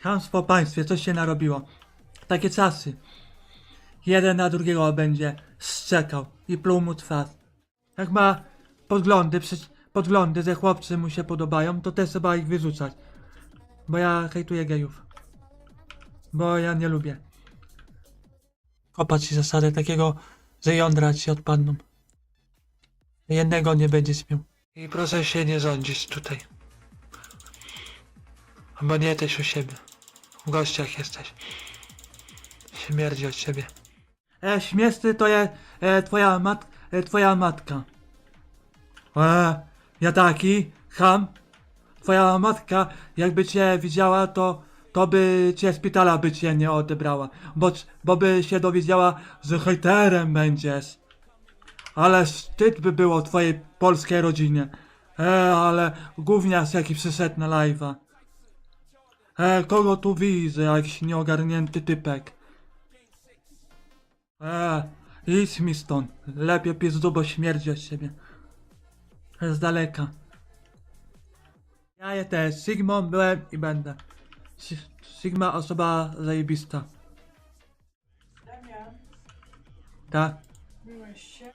Chamstwo państwie, coś się narobiło. Takie czasy. Jeden na drugiego będzie szczekał i pluł mu twarz. Jak ma podglądy, podglądy, że chłopcy mu się podobają, to też trzeba ich wyrzucać. Bo ja hejtuję gejów. Bo ja nie lubię. Kopać ci zasadę takiego, że jądra ci odpadną. Jednego nie będzie śmiał. I proszę się nie rządzić tutaj. Bo nie jesteś u siebie. Gościach jesteś. Śmierdzi od siebie. E, śmieszny to jest e, twoja mat, e, twoja matka. E, ja taki, ham. Twoja matka, jakby cię widziała, to, to by cię z by cię nie odebrała. Bo, bo by się dowiedziała, że hejterem będziesz. Ale wstyd by było twojej polskiej rodzinie. E, ale gówniarz jaki przyszedł na live'a. E, kogo tu widzę? Jakiś nieogarnięty typek. E, idź mi stąd. Lepiej pizdu, bo śmierdzi od siebie. Z daleka. Ja je też. Sigmą byłem i będę. Si- Sigma osoba zajebista. Damian, Tak? byłeś się?